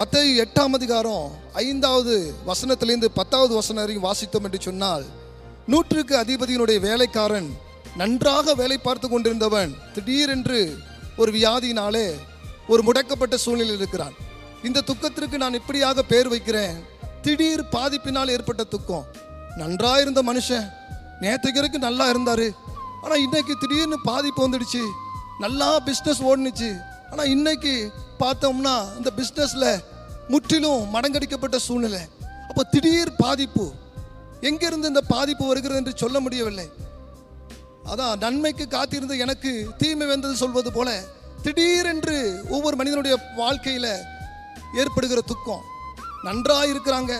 மத்தேயு எட்டாம் அதிகாரம் ஐந்தாவது வசனத்திலிருந்து பத்தாவது வசனம் வரையும் வாசித்தோம் என்று சொன்னால் நூற்றுக்கு அதிபதியினுடைய வேலைக்காரன் நன்றாக வேலை பார்த்து கொண்டிருந்தவன் திடீரென்று ஒரு வியாதியினாலே ஒரு முடக்கப்பட்ட சூழ்நிலையில் இருக்கிறான். இந்த துக்கத்திற்கு நான் இப்படியாக பேர் வைக்கிறேன்? திடீர் பாதிப்பினால் ஏற்பட்ட துக்கம். நன்றாக இருந்த மனுஷன். நேற்றுக்கு வரைக்கும் நல்லா இருந்தார். ஆனால் இன்னைக்கு திடீர்னு பாதிப்பு வந்துடுச்சு. நல்லா பிஸ்னஸ் ஓடுனுச்சு. ஆனால் இன்னைக்கு பார்த்தோம்னா இந்த பிஸ்னஸில் முற்றிலும் மடங்கடிக்கப்பட்ட சூழ்நிலை. அப்போ திடீர் பாதிப்பு. எங்கிருந்து இந்த பாதிப்பு வருகிறது என்று சொல்ல முடியவில்லை. அதான் நன்மைக்கு காத்திருந்த எனக்கு தீமை வந்தது சொல்வது போல திடீரென்று ஒவ்வொரு மனிதனுடைய வாழ்க்கையில் ஏற்படுகிற துக்கம். நன்றாக இருக்கிறாங்க.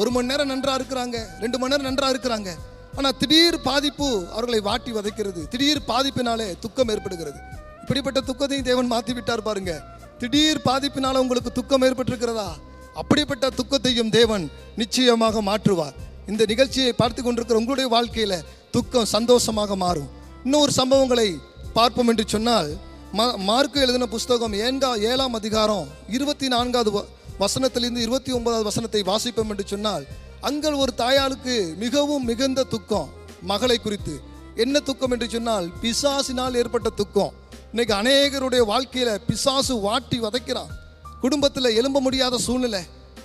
ஒரு மணி நேரம் நன்றாக இருக்கிறாங்க. ரெண்டு மணி நேரம் நன்றாக இருக்கிறாங்க. ஆனால் திடீர் பாதிப்பு அவர்களை வாட்டி வதைக்கிறது. திடீர் பாதிப்பினாலே துக்கம் ஏற்படுகிறது. இப்படிப்பட்ட துக்கத்தையும் தேவன் மாற்றி விட்டார் பாருங்கள் திடீர் பாதிப்பினால உங்களுக்கு துக்கம் ஏற்பட்டிருக்கிறதா? அப்படிப்பட்ட துக்கத்தையும் தேவன் நிச்சயமாக மாற்றுவார். இந்த நிகழ்ச்சியை பார்த்து கொண்டிருக்கிற உங்களுடைய வாழ்க்கையில துக்கம் சந்தோஷமாக மாறும். இன்னொரு சம்பவங்களை பார்ப்போம் என்று சொன்னால் மா- மார்க்கு எழுதின புஸ்தகம் ஏண்டா ஏழாம் அதிகாரம் இருபத்தி நான்காவது வ- வசனத்திலிருந்து இருபத்தி ஒன்பதாவது வசனத்தை வாசிப்போம் என்று சொன்னால் அங்கள் ஒரு தாயாளுக்கு மிகவும் மிகுந்த துக்கம் மகளை குறித்து. என்ன துக்கம் என்று சொன்னால் பிசாசினால் ஏற்பட்ட துக்கம். இன்னைக்கு அநேகருடைய வாழ்க்கையில பிசாசு வாட்டி வதைக்கிறான். குடும்பத்தில் எழும்ப முடியாத சூழ்நிலை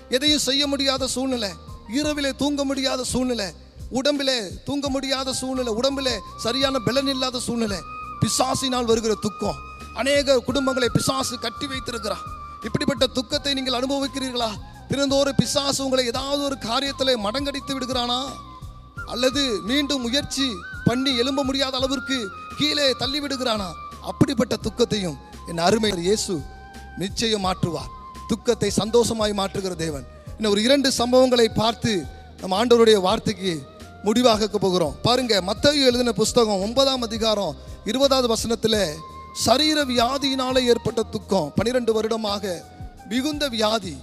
எதையும் செய்ய முடியாத சூழ்நிலை இரவிலே தூங்க முடியாத சூழ்நிலை உடம்பிலே தூங்க முடியாத சூழ்நிலை உடம்பிலே சரியான பலன் இல்லாத சூழ்நிலை பிசாசினால் வருகிற துக்கம். அநேக குடும்பங்களை பிசாசு கட்டி வைத்திருக்கிறான் இப்படிப்பட்ட துக்கத்தை நீங்கள் அனுபவிக்கிறீர்களா? தினந்தோறும் பிசாசு உங்களை ஏதாவது ஒரு காரியத்தில் மடங்கடித்து விடுகிறானா? அல்லது மீண்டும் முயற்சி பண்ணி எழும்ப முடியாத அளவிற்கு கீழே தள்ளி விடுகிறானா அப்படிப்பட்ட துக்கத்தையும் என் அருமை இயேசு நிச்சயம் மாற்றுவார். துக்கத்தை சந்தோஷமாய் மாற்றுகிற தேவன். இன்னும் ஒரு இரண்டு சம்பவங்களை பார்த்து நம்ம ஆண்டவருடைய வார்த்தைக்கு முடிவாக போகிறோம். பாருங்க மத்தேயு எழுதின புஸ்தகம் ஒன்பதாம் அதிகாரம் இருபதாவது வசனத்தில் சரீர வியாதியினால ஏற்பட்ட துக்கம் பனிரெண்டு வருடமாக மிகுந்த வியாதி.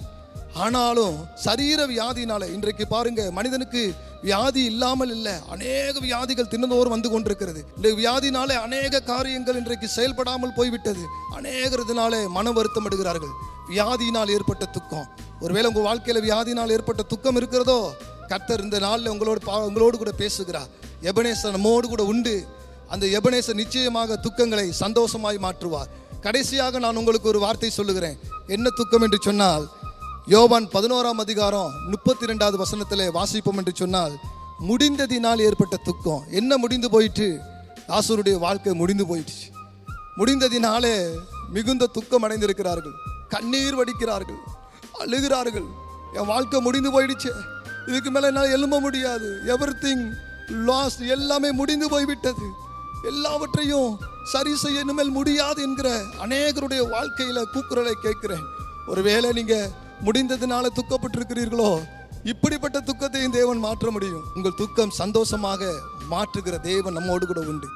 ஆனாலும் சரீர வியாதினால இன்றைக்கு பாருங்க மனிதனுக்கு வியாதி இல்லாமல் இல்லை. அநேக வியாதிகள் தினந்தோறும் வந்து கொண்டிருக்கிறது. இந்த வியாதினாலே அநேக காரியங்கள் இன்றைக்கு செயல்படாமல் போய்விட்டது. அநேகர் மன வருத்தம் எடுகிறார்கள் வியாதியினால் ஏற்பட்ட துக்கம். ஒருவேளை உங்கள் வாழ்க்கையில் வியாதினால் ஏற்பட்ட துக்கம் இருக்கிறதோ? கர்த்தர் இந்த நாளில் உங்களோட பா- உங்களோடு கூட பேசுகிறார். எபனேசர் நம்மோடு கூட உண்டு. அந்த எபனேசர் நிச்சயமாக துக்கங்களை சந்தோஷமாய் மாற்றுவார். கடைசியாக நான் உங்களுக்கு ஒரு வார்த்தை சொல்லுகிறேன். என்ன துக்கம் என்று சொன்னால் யோவான் பதினோராம் அதிகாரம் முப்பத்தி ரெண்டாவது வசனத்தில் வாசிப்போம் என்று சொன்னால் முடிந்ததினால் ஏற்பட்ட துக்கம். என்ன முடிந்து போயிட்டு ஆசூருடைய வாழ்க்கை முடிந்து போயிடுச்சு முடிந்ததினாலே மிகுந்த துக்கம் அடைந்திருக்கிறார்கள். கண்ணீர் வடிக்கிறார்கள். அழுகிறார்கள். என் வாழ்க்கை முடிந்து போயிடுச்சு. இதுக்கு மேலே என்னால் எழும்ப முடியாது. எவ்ரி திங் லாஸ்ட் எல்லாமே முடிந்து போய்விட்டது. எல்லாவற்றையும் சரி செய்ய இனிமேல் முடியாது என்கிற அநேகருடைய வாழ்க்கையில் கூக்குரலை கேட்குறேன். ஒருவேளை நீங்கள் முடிந்ததுனால துக்கப்பட்டிருக்கிறீர்களோ? இப்படிப்பட்ட துக்கத்தையும் தேவன் மாற்ற முடியும். உங்கள் துக்கம் சந்தோஷமாக மாற்றுகிற தேவன் நம்மோடு கூட உண்டு.